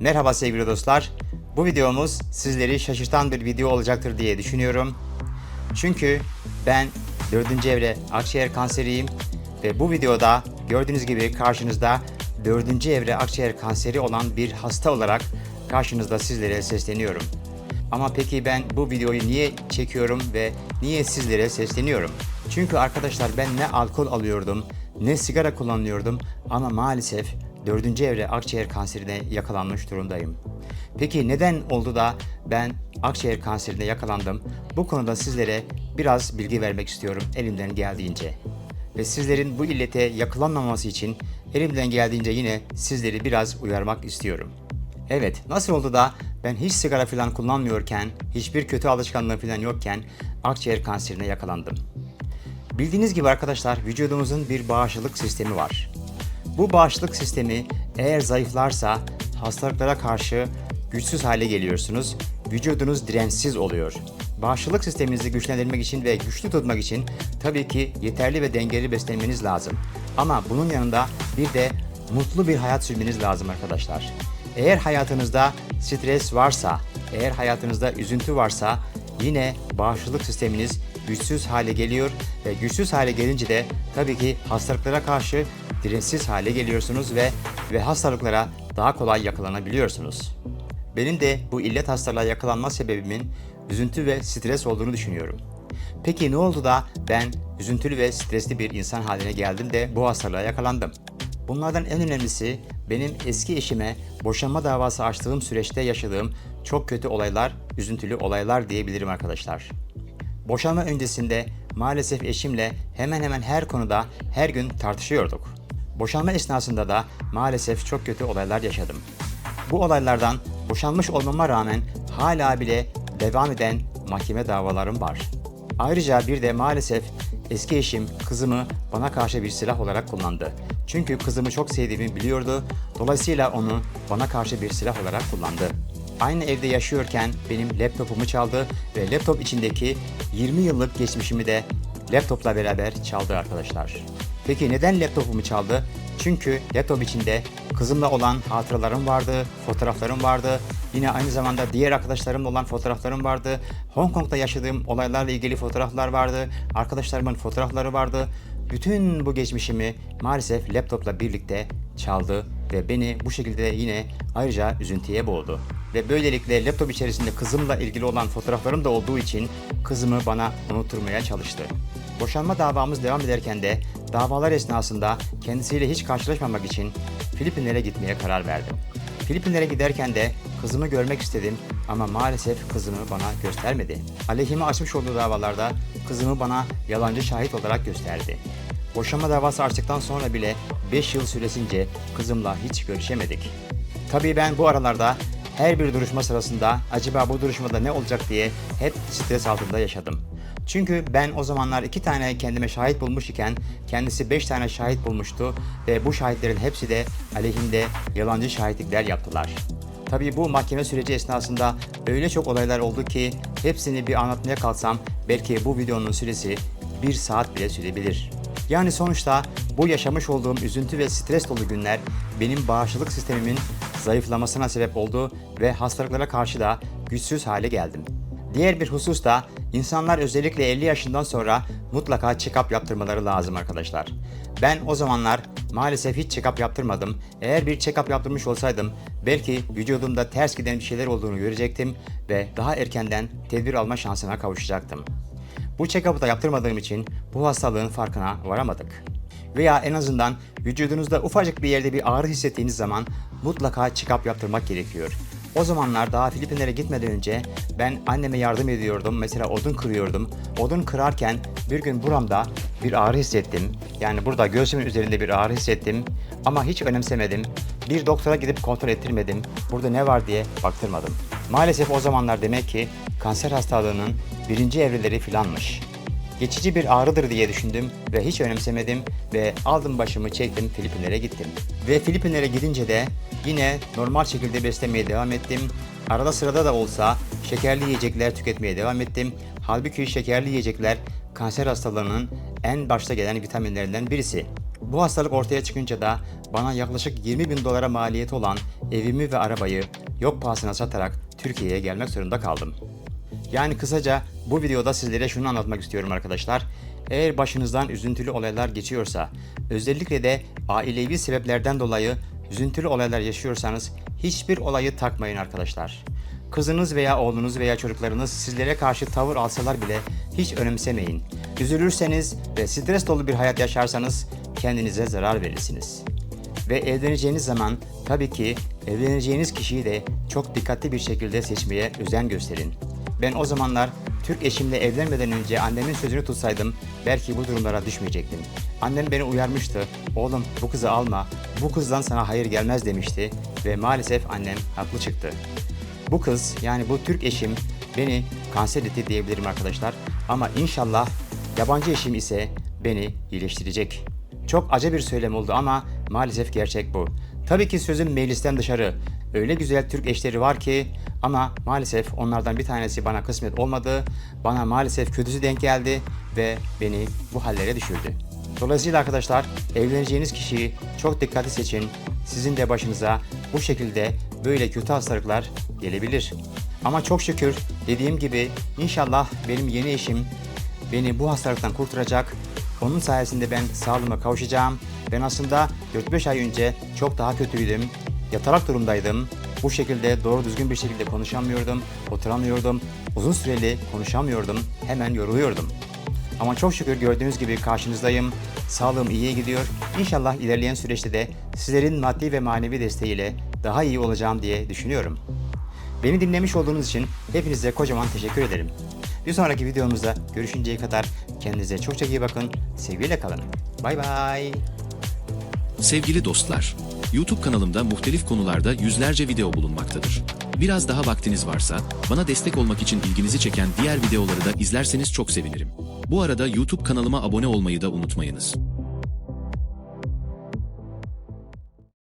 Merhaba sevgili dostlar. Bu videomuz sizleri şaşırtan bir video olacaktır diye düşünüyorum. Çünkü ben 4. evre akciğer kanseriyim ve bu videoda gördüğünüz gibi karşınızda 4. evre akciğer kanseri olan bir hasta olarak karşınızda sizlere sesleniyorum. Ama peki ben bu videoyu niye çekiyorum ve niye sizlere sesleniyorum? Çünkü arkadaşlar ben ne alkol alıyordum, ne sigara kullanıyordum ama maalesef 4. evre akciğer kanserine yakalanmış durumdayım. Peki neden oldu da ben akciğer kanserine yakalandım? Bu konuda sizlere biraz bilgi vermek istiyorum elimden geldiğince. Ve sizlerin bu illete yakalanmaması için elimden geldiğince yine sizleri biraz uyarmak istiyorum. Evet, nasıl oldu da ben hiç sigara falan kullanmıyorken, hiçbir kötü alışkanlığı falan yokken akciğer kanserine yakalandım. Bildiğiniz gibi arkadaşlar vücudumuzun bir bağışıklık sistemi var. Bu bağışıklık sistemi eğer zayıflarsa hastalıklara karşı güçsüz hale geliyorsunuz. Vücudunuz dirençsiz oluyor. Bağışıklık sisteminizi güçlendirmek için ve güçlü tutmak için tabii ki yeterli ve dengeli beslenmeniz lazım. Ama bunun yanında bir de mutlu bir hayat sürmeniz lazım arkadaşlar. Eğer hayatınızda stres varsa, eğer hayatınızda üzüntü varsa yine bağışıklık sisteminiz güçsüz hale geliyor ve güçsüz hale gelince de tabii ki hastalıklara karşı dirençsiz hale geliyorsunuz ve ve hastalıklara daha kolay yakalanabiliyorsunuz. Benim de bu illet hastalığa yakalanma sebebimin üzüntü ve stres olduğunu düşünüyorum. Peki ne oldu da ben üzüntülü ve stresli bir insan haline geldim de bu hastalığa yakalandım? Bunlardan en önemlisi benim eski eşime boşanma davası açtığım süreçte yaşadığım çok kötü olaylar, üzüntülü olaylar diyebilirim arkadaşlar. Boşanma öncesinde maalesef eşimle hemen hemen her konuda her gün tartışıyorduk. Boşanma esnasında da maalesef çok kötü olaylar yaşadım. Bu olaylardan boşanmış olmama rağmen hala bile devam eden mahkeme davalarım var. Ayrıca bir de maalesef eski eşim kızımı bana karşı bir silah olarak kullandı. Çünkü kızımı çok sevdiğimi biliyordu. Dolayısıyla onu bana karşı bir silah olarak kullandı. Aynı evde yaşıyorken benim laptopumu çaldı ve laptop içindeki 20 yıllık geçmişimi de laptopla beraber çaldı arkadaşlar. Peki neden laptopumu çaldı? Çünkü laptop içinde kızımla olan hatıralarım vardı, fotoğraflarım vardı. Yine aynı zamanda diğer arkadaşlarımla olan fotoğraflarım vardı. Hong Kong'da yaşadığım olaylarla ilgili fotoğraflar vardı. Arkadaşlarımın fotoğrafları vardı. Bütün bu geçmişimi maalesef laptopla birlikte çaldı ve beni bu şekilde yine ayrıca üzüntüye boğdu. Ve böylelikle laptop içerisinde kızımla ilgili olan fotoğraflarım da olduğu için kızımı bana unutturmaya çalıştı. Boşanma davamız devam ederken de davalar esnasında kendisiyle hiç karşılaşmamak için Filipinlere gitmeye karar verdim. Filipinlere giderken de kızımı görmek istedim ama maalesef kızımı bana göstermedi. Aleyhime açmış olduğu davalarda kızımı bana yalancı şahit olarak gösterdi. Boşanma davası açtıktan sonra bile 5 yıl süresince kızımla hiç görüşemedik. Tabii ben bu aralarda her bir duruşma sırasında acaba bu duruşmada ne olacak diye hep stres altında yaşadım. Çünkü ben o zamanlar iki tane kendime şahit bulmuş iken kendisi beş tane şahit bulmuştu ve bu şahitlerin hepsi de aleyhinde yalancı şahitlikler yaptılar. Tabii bu mahkeme süreci esnasında öyle çok olaylar oldu ki hepsini bir anlatmaya kalksam belki bu videonun süresi bir saat bile sürebilir. Yani sonuçta bu yaşamış olduğum üzüntü ve stres dolu günler benim bağışıklık sistemimin zayıflamasına sebep oldu ve hastalıklara karşı da güçsüz hale geldim. Diğer bir husus da insanlar özellikle 50 yaşından sonra mutlaka check-up yaptırmaları lazım arkadaşlar. Ben o zamanlar maalesef hiç check-up yaptırmadım. Eğer bir check-up yaptırmış olsaydım belki vücudumda ters giden bir şeyler olduğunu görecektim ve daha erkenden tedbir alma şansına kavuşacaktım. Bu check-up'ı da yaptırmadığım için bu hastalığın farkına varamadık. Veya en azından vücudunuzda ufacık bir yerde bir ağrı hissettiğiniz zaman mutlaka check-up yaptırmak gerekiyor. O zamanlar daha Filipinlere gitmeden önce ben anneme yardım ediyordum. Mesela odun kırıyordum. Odun kırarken bir gün buramda bir ağrı hissettim. Yani burada göğsümün üzerinde bir ağrı hissettim. Ama hiç önemsemedim. Bir doktora gidip kontrol ettirmedim. Burada ne var diye baktırmadım. Maalesef o zamanlar demek ki kanser hastalığının birinci evreleri filanmış. Geçici bir ağrıdır diye düşündüm ve hiç önemsemedim ve aldım başımı çektim Filipinlere gittim. Ve Filipinlere gidince de yine normal şekilde beslenmeye devam ettim. Arada sırada da olsa şekerli yiyecekler tüketmeye devam ettim. Halbuki şekerli yiyecekler kanser hastalığının en başta gelen vitaminlerinden birisi. Bu hastalık ortaya çıkınca da bana yaklaşık 20 bin dolara maliyeti olan evimi ve arabayı yok pahasına satarak Türkiye'ye gelmek zorunda kaldım. Yani kısaca bu videoda sizlere şunu anlatmak istiyorum arkadaşlar. Eğer başınızdan üzüntülü olaylar geçiyorsa, özellikle de ailevi sebeplerden dolayı üzüntülü olaylar yaşıyorsanız hiçbir olayı takmayın arkadaşlar. Kızınız veya oğlunuz veya çocuklarınız sizlere karşı tavır alsalar bile hiç önemsemeyin. Üzülürseniz ve stres dolu bir hayat yaşarsanız kendinize zarar verirsiniz. Ve evleneceğiniz zaman tabii ki evleneceğiniz kişiyi de çok dikkatli bir şekilde seçmeye özen gösterin. Ben o zamanlar Türk eşimle evlenmeden önce annemin sözünü tutsaydım belki bu durumlara düşmeyecektim. Annem beni uyarmıştı. Oğlum bu kızı alma. Bu kızdan sana hayır gelmez demişti ve maalesef annem haklı çıktı. Bu kız yani bu Türk eşim beni kanser etti diyebilirim arkadaşlar. Ama inşallah yabancı eşim ise beni iyileştirecek. Çok acı bir söylem oldu ama maalesef gerçek bu. Tabii ki sözüm meclisten dışarı. Öyle güzel Türk eşleri var ki ama maalesef onlardan bir tanesi bana kısmet olmadı. Bana maalesef kötüsü denk geldi ve beni bu hallere düşürdü. Dolayısıyla arkadaşlar evleneceğiniz kişiyi çok dikkatli seçin. Sizin de başınıza bu şekilde böyle kötü hastalıklar gelebilir. Ama çok şükür dediğim gibi inşallah benim yeni eşim beni bu hastalıktan kurtaracak. Onun sayesinde ben sağlığıma kavuşacağım. Ben aslında 4-5 ay önce çok daha kötüydüm. Yatalak durumdaydım. Bu şekilde doğru düzgün bir şekilde konuşamıyordum, oturamıyordum, uzun süreli konuşamıyordum, hemen yoruluyordum. Ama çok şükür gördüğünüz gibi karşınızdayım. Sağlığım iyiye gidiyor. İnşallah ilerleyen süreçte de sizlerin maddi ve manevi desteğiyle daha iyi olacağım diye düşünüyorum. Beni dinlemiş olduğunuz için hepinize kocaman teşekkür ederim. Bir sonraki videomuzda görüşünceye kadar kendinize çok çok iyi bakın. Sevgiyle kalın. Bay bay. Sevgili dostlar, YouTube kanalımda muhtelif konularda yüzlerce video bulunmaktadır. Biraz daha vaktiniz varsa, bana destek olmak için ilginizi çeken diğer videoları da izlerseniz çok sevinirim. Bu arada YouTube kanalıma abone olmayı da unutmayınız.